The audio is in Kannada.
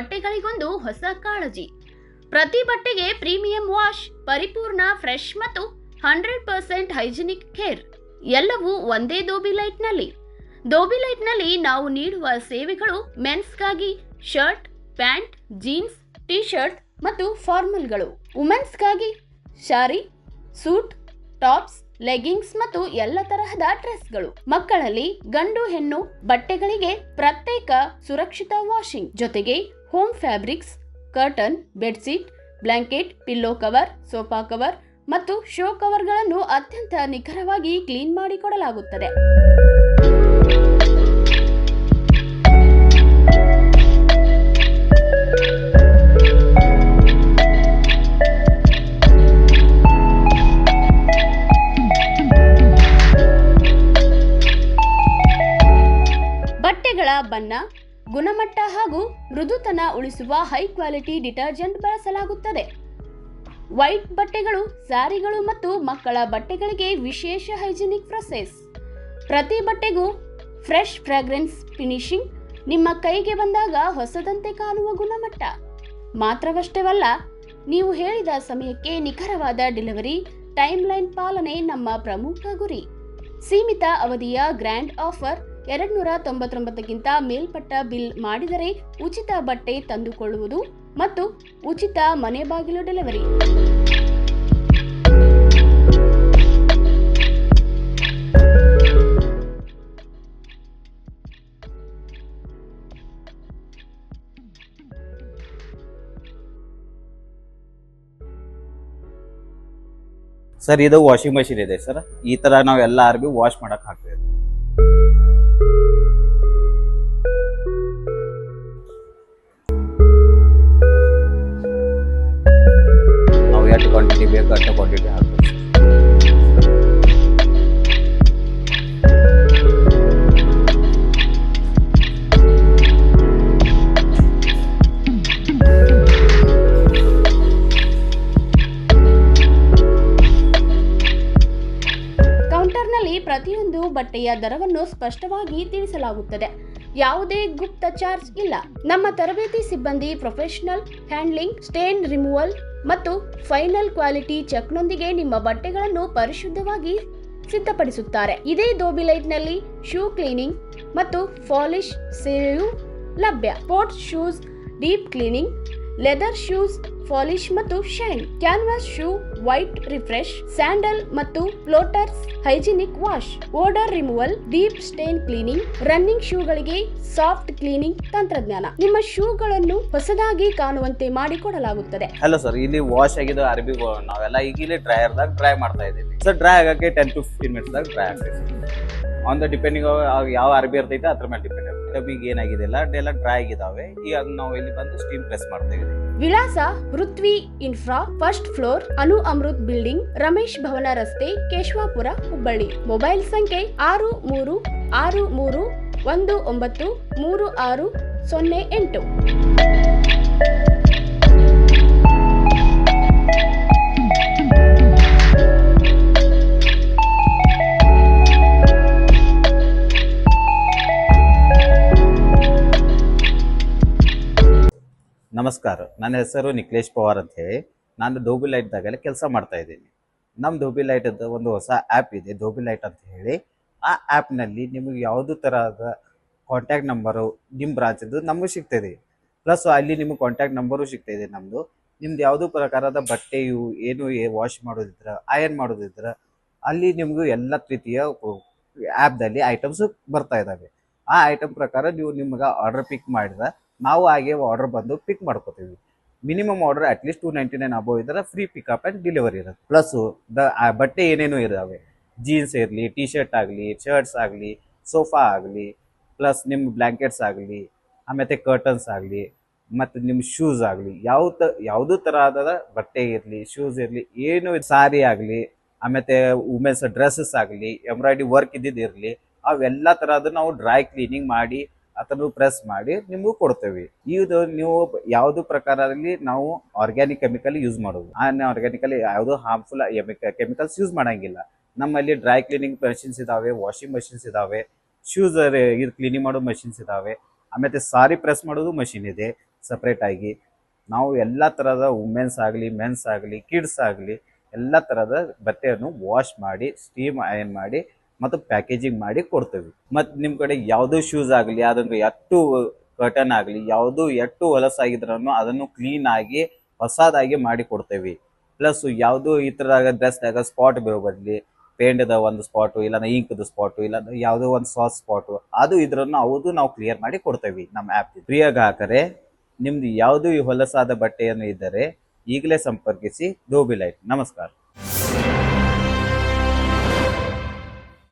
ಬಟ್ಟೆಗಳಿಗೊಂದು ಹೊಸ ಕಾಳಜಿ. ಪ್ರತಿ ಬಟ್ಟೆಗೆ ಪ್ರೀಮಿಯಂ ವಾಶ್ ಪರಿಪೂರ್ಣ, ಫ್ರೆಶ್ ಮತ್ತು ಹಂಡ್ರೆಡ್ ಪರ್ಸೆಂಟ್ ಹೈಜಿನಿಕ್ ಕೇರ್. ಎಲ್ಲವೂ ಒಂದೇ ದೋಬಿ ಲೈಟ್ನಲ್ಲಿ ದೋಬಿ ಲೈಟ್ನಲ್ಲಿ ನಾವು ನೀಡುವ ಸೇವೆಗಳು ಮೆನ್ಸ್ಗಾಗಿ shirt, pant, jeans T shirt ಮತ್ತು ಫಾರ್ಮಲ್ಗಳು. ವುಮೆನ್ಸ್ಗಾಗಿ ಶಾರಿ ಸೂಟ್, ಟಾಪ್ಸ್ ಲೆಗಿಂಗ್ಸ್ ಮತ್ತು ಎಲ್ಲ ತರಹದ ಡ್ರೆಸ್ಗಳು. ಮಕ್ಕಳಲ್ಲಿ ಗಂಡು ಹೆಣ್ಣು ಬಟ್ಟೆಗಳಿಗೆ ಪ್ರತ್ಯೇಕ ಸುರಕ್ಷಿತ ವಾಷಿಂಗ್ ಜೊತೆಗೆ home fabrics curtain bedsheet blanket pillow cover sofa cover ಮತ್ತು ಶೋ ಕವರ್ಗಳನ್ನು ಅತ್ಯಂತ ನಿಖರವಾಗಿ ಕ್ಲೀನ್ ಮಾಡಿಕೊಡಲಾಗುತ್ತದೆ. ಬಟ್ಟೆಗಳ ಬಣ್ಣ ಗುಣಮಟ್ಟ ಹಾಗೂ ಮೃದುತನ ಉಳಿಸುವ ಹೈ ಕ್ವಾಲಿಟಿ ಡಿಟರ್ಜೆಂಟ್ ಬಳಸಲಾಗುತ್ತದೆ. ವೈಟ್ ಬಟ್ಟೆಗಳು, ಸಾರಿಗಳು ಮತ್ತು ಮಕ್ಕಳ ಬಟ್ಟೆಗಳಿಗೆ ವಿಶೇಷ ಹೈಜಿನಿಕ್ ಪ್ರೊಸೆಸ್ ಪ್ರತಿ ಬಟ್ಟೆಗೂ ಫ್ರೆಶ್ ಫ್ರಾಗ್ರೆನ್ಸ್ ಫಿನಿಶಿಂಗ್ ನಿಮ್ಮ ಕೈಗೆ ಬಂದಾಗ ಹೊಸದಂತೆ ಕಾಣುವ ಗುಣಮಟ್ಟ. ಮಾತ್ರವಷ್ಟೇವಲ್ಲ ನೀವು ಹೇಳಿದ ಸಮಯಕ್ಕೆ ನಿಖರವಾದ ಡೆಲಿವರಿ ಟೈಮ್ಲೈನ್ ಪಾಲನೆ ನಮ್ಮ ಪ್ರಮುಖ ಗುರಿ. ಸೀಮಿತ ಅವಧಿಯ ಗ್ರ್ಯಾಂಡ್ ಆಫರ್ ಎರಡ್ ನೂರ ತೊಂಬತ್ತೊಂಬತ್ತಕ್ಕಿಂತ ಮೇಲ್ಪಟ್ಟ ಬಿಲ್ ಮಾಡಿದರೆ ಉಚಿತ ಬಟ್ಟೆ ತಂದುಕೊಳ್ಳುವುದು ಮತ್ತು ಉಚಿತ ಮನೆ ಬಾಗಿಲು ಡೆಲಿವರಿ. ಸರ್, ಇದು ವಾಷಿಂಗ್ ಮೆಷಿನ್ ಇದೆ ಸರ್. ಈ ತರ ನಾವು ಅರ್ಬಿ ವಾಶ್ ಮಾಡಕ್ ಹಾಕ್ತೇವೆ. ಕ್ವಾಂಟಿಟಿ ಬೇಕು ಅಷ್ಟು ಕ್ವಾಂಟಿಟಿ ಹಾಕಬೇಕು ಪ್ರತಿಯೊಂದು ಬಟ್ಟೆಯ ದರವನ್ನು ಸ್ಪಷ್ಟವಾಗಿ ತಿಳಿಸಲಾಗುತ್ತದೆ. ಯಾವುದೇ ಗುಪ್ತ ಚಾರ್ಜ್ ಇಲ್ಲ. ನಮ್ಮ ತರಬೇತಿ ಸಿಬ್ಬಂದಿ ಪ್ರೊಫೆಷನಲ್ ಹ್ಯಾಂಡ್ಲಿಂಗ್, ಸ್ಟೇನ್ ರಿಮೂವಲ್ ಮತ್ತು ಫೈನಲ್ ಕ್ವಾಲಿಟಿ ಚೆಕ್ನೊಂದಿಗೆ ನಿಮ್ಮ ಬಟ್ಟೆಗಳನ್ನು ಪರಿಶುದ್ಧವಾಗಿ ಸಿದ್ಧಪಡಿಸುತ್ತಾರೆ. ಇದೇ ದೋಬಿ ಲೈಟ್ನಲ್ಲಿ ಶೂ ಕ್ಲೀನಿಂಗ್ ಮತ್ತು ಪಾಲಿಶ್ ಸೇವೆಯು ಲಭ್ಯ. Sports shoes, deep cleaning leather shoes polish ಮತ್ತು shine canvas shoe white refresh sandal ಮತ್ತು floaters hygienic wash odour removal deep stain cleaning running ಶೂಗಳಿಗೆ soft cleaning ತಂತ್ರಜ್ಞಾನ. ನಿಮ್ಮ ಶೂಗಳನ್ನು ಹೊಸದಾಗಿ ಕಾಣುವಂತೆ ಮಾಡಿಕೊಡಲಾಗುತ್ತದೆ. ಹಲೋ ಸರ್ ಇಲ್ಲಿ ವಾಶ್ ಆಗಿದೆ ಅರ್ಬಿ ನಾವೆಲ್ಲ ಈಗ ಇಲ್ಲಿ ಡ್ರೈಯರ್ದಾಗ ಡ್ರೈ ಮಾಡ್ತಾ ಇದ್ದೀವಿ. ಸರ್ ಡ್ರೈ ಆಗಕ್ಕೆ ಟೆನ್ ಟು ಫಿಫ್ಟೀನ್ ಮಿನಿಟ್ಸ್ದಾಗ ಡ್ರೈ ಆಗ್ತೈತೆ. ಆನ್ ದ ಡಿಪೆಂಡಿಂಗ್ ಯಾವ ಅರ್ಬಿ ಇರ್ತೈತೆ, ಅದ್ರ ಮೇಲೆ ಡಿಪೆಂಡ್ ಏನಾಗಿದೆಲ್ಲ ಏನಾಗಿದೆ ಎಲ್ಲ ಎಲ್ಲ ಡ್ರೈ ಆಗಿದಾವೆ. ಈಗ ನಾವು ಇಲ್ಲಿ ಬಂದು ಸ್ಟೀಮ್ ಪ್ರೆಸ್ ಮಾಡ್ತಾ ವಿಳಾಸ Prithvi Infra first floor Anu Amrut building Ramesh Bhavan ರಸ್ತೆ, ಕೇಶವಾಪುರ, ಹುಬ್ಬಳ್ಳಿ. ಮೊಬೈಲ್ ಸಂಖ್ಯೆ ಆರು ಮೂರು ಆರು ಮೂರು, ಒಂದು ಒಂಬತ್ತು, ಮೂರು ಆರು ಸೊನ್ನೆ ಎಂಟು. ನಮಸ್ಕಾರ. ನನ್ನ ಹೆಸರು ನಿಖಿಲೇಶ್ ಪವಾರ್ ಅಂತ ಹೇಳಿ. ನಾನು ಧೋಬಿ ಲೈಟ್ದಾಗೆಲ್ಲ ಕೆಲಸ ಮಾಡ್ತಾ ಇದ್ದೀನಿ. ನಮ್ಮ ಧೋಬಿ ಲೈಟ್ ಒಂದು ಹೊಸ ಆ್ಯಪ್ ಇದೆ ಧೋಬಿ ಲೈಟ್ ಅಂತ ಹೇಳಿ. ಆ ಆ್ಯಪ್ನಲ್ಲಿ ನಿಮಗೆ ಯಾವುದೇ ಥರದ ಕಾಂಟ್ಯಾಕ್ಟ್ ನಂಬರು ನಿಮ್ಮ ಬ್ರಾಂಚದ್ದು ನಮಗೂ ಸಿಗ್ತದೆ ಪ್ಲಸ್ ಅಲ್ಲಿ ನಿಮಗೆ ಕಾಂಟ್ಯಾಕ್ಟ್ ನಂಬರು ಸಿಗ್ತಾಯಿದೆ ನಮ್ಮದು ನಿಮ್ದು. ಯಾವ್ದು ಪ್ರಕಾರದ ಬಟ್ಟೆಯು ಏನು ವಾಶ್ ಮಾಡೋದಿದ್ರೆ ಐರನ್ ಮಾಡೋದಿದ್ರೆ, ಅಲ್ಲಿ ನಿಮಗೂ ಎಲ್ಲ ರೀತಿಯ ಆ್ಯಪ್ದಲ್ಲಿ ಐಟಮ್ಸು ಬರ್ತಾ ಇದ್ದಾವೆ ಆ ಐಟಮ್ ಪ್ರಕಾರ ನೀವು ನಿಮ್ಗೆ ಆರ್ಡರ್ ಪಿಕ್ ಮಾಡಿದ್ರೆ ನಾವು ಹಾಗೆ ಆರ್ಡರ್ ಬಂದು ಪಿಕ್ ಮಾಡ್ಕೋತೀವಿ. Minimum order at least two ninety nine above ಇದ್ರೆ ಫ್ರೀ ಪಿಕಪ್ ಆ್ಯಂಡ್ ಡೆಲಿವರಿ ಇರುತ್ತೆ. ಪ್ಲಸ್ ದ ಬಟ್ಟೆ ಏನೇನು ಇದಾವೆ ಜೀನ್ಸ್ ಇರಲಿ ಟಿ ಶರ್ಟ್ ಆಗಲಿ ಶರ್ಟ್ಸ್ ಆಗಲಿ ಸೋಫಾ ಆಗಲಿ ಪ್ಲಸ್ ನಿಮ್ಮ ಬ್ಲ್ಯಾಂಕೆಟ್ಸ್ ಆಗಲಿ ಆಮೇಲೆ ಕರ್ಟನ್ಸ್ ಆಗಲಿ, ಮತ್ತು ನಿಮ್ಮ ಶೂಸ್ ಆಗಲಿ ಯಾವ ತ ಯಾವುದೂ ಥರದ ಬಟ್ಟೆ ಇರಲಿ ಶೂಸ್ ಇರಲಿ, ಏನು ಸಾರಿ ಆಗಲಿ ಆಮೇಲೆ ವುಮೆನ್ಸ್ ಡ್ರೆಸ್ಸಸ್ ಆಗಲಿ ಎಂಬ್ರಾಯ್ಡ್ರಿ ವರ್ಕ್ ಇದ್ದಿದ್ದು ಇರಲಿ, ಅವೆಲ್ಲ ಥರದ ನಾವು ಡ್ರೈ ಕ್ಲೀನಿಂಗ್ ಮಾಡಿ ಅದನ್ನು ಪ್ರೆಸ್ ಮಾಡಿ ನಿಮಗೂ ಕೊಡ್ತೇವೆ. ಇದು ನೀವು ಯಾವುದು ಪ್ರಕಾರದಲ್ಲಿ ನಾವು ಆರ್ಗ್ಯಾನಿಕ್ ಕೆಮಿಕಲ್ ಯೂಸ್ ಮಾಡೋದು. ಆನ್ ಆರ್ಗ್ಯಾನಿಕಲಿ ಯಾವುದು ಹಾರ್ಮ್ಫುಲ್ ಕೆಮಿಕಲ್ಸ್ ಯೂಸ್ ಮಾಡಂಗಿಲ್ಲ. ನಮ್ಮಲ್ಲಿ ಡ್ರೈ ಕ್ಲೀನಿಂಗ್ ಮೆಷಿನ್ಸ್ ಇದಾವೆ ವಾಷಿಂಗ್ ಮಷಿನ್ಸ್ ಇದಾವೆ ಶೂಸ್ ಇದು ಕ್ಲೀನಿಂಗ್ ಮಾಡೋ ಮಷಿನ್ಸ್ ಇದಾವೆ. ಆಮೇಲೆ ಸಾರಿ ಪ್ರೆಸ್ ಮಾಡೋದು ಮಷಿನ್ ಇದೆ ಸಪ್ರೇಟ್ ಆಗಿ. ನಾವು ಎಲ್ಲ ಥರದ ವುಮೆನ್ಸ್ ಆಗಲಿ ಮೆನ್ಸ್ ಆಗಲಿ ಕಿಡ್ಸ್ ಆಗಲಿ ಎಲ್ಲ ಥರದ ಬಟ್ಟೆಯನ್ನು ವಾಶ್ ಮಾಡಿ ಸ್ಟೀಮ್ ಅಯನ್ ಮಾಡಿ ಮತ್ತು ಪ್ಯಾಕೇಜಿಂಗ್ ಮಾಡಿ ಕೊಡ್ತೇವೆ. ಮತ್ತು ನಿಮ್ಮ ಕಡೆ ಯಾವುದೋ ಶೂಸ್ ಆಗಲಿ ಅದನ್ನು ಎಟ್ಟು ಕರ್ಟನ್ ಆಗಲಿ, ಯಾವುದು ಎಟ್ಟು ಹೊಲಸಾಗಿದ್ರೂ ಅದನ್ನು ಕ್ಲೀನ್ ಆಗಿ, ಹೊಸದಾಗಿ ಮಾಡಿ ಕೊಡ್ತೇವೆ. ಪ್ಲಸ್ ಯಾವುದು ಈ ಥರದಾಗ ಡ್ರೆಸ್ದಾಗ ಸ್ಪಾಟ್ ಬರೋ ಬದಲಿ ಪೇಂಟ್ದ ಒಂದು ಸ್ಪಾಟು ಇಲ್ಲಾಂದ್ರೆ ಇಂಕ್ದು ಸ್ಪಾಟು ಇಲ್ಲಾಂದ್ರೆ ಯಾವುದೋ ಒಂದು ಸಾಸ್ ಸ್ಪಾಟು ಅದು ಇದ್ರನ್ನು ಅವುದು ನಾವು ಕ್ಲಿಯರ್ ಮಾಡಿ ಕೊಡ್ತೇವೆ ನಮ್ಮ ಆ್ಯಪ್ ಪ್ರಿಯ ಗ್ರಾಹಕರೇ ನಿಮ್ದು ಯಾವುದು ಈ ಹೊಲಸಾದ ಬಟ್ಟೆಯನ್ನು ಇದ್ದರೆ ಈಗಲೇ ಸಂಪರ್ಕಿಸಿ ಲೈಟ್ ನಮಸ್ಕಾರ.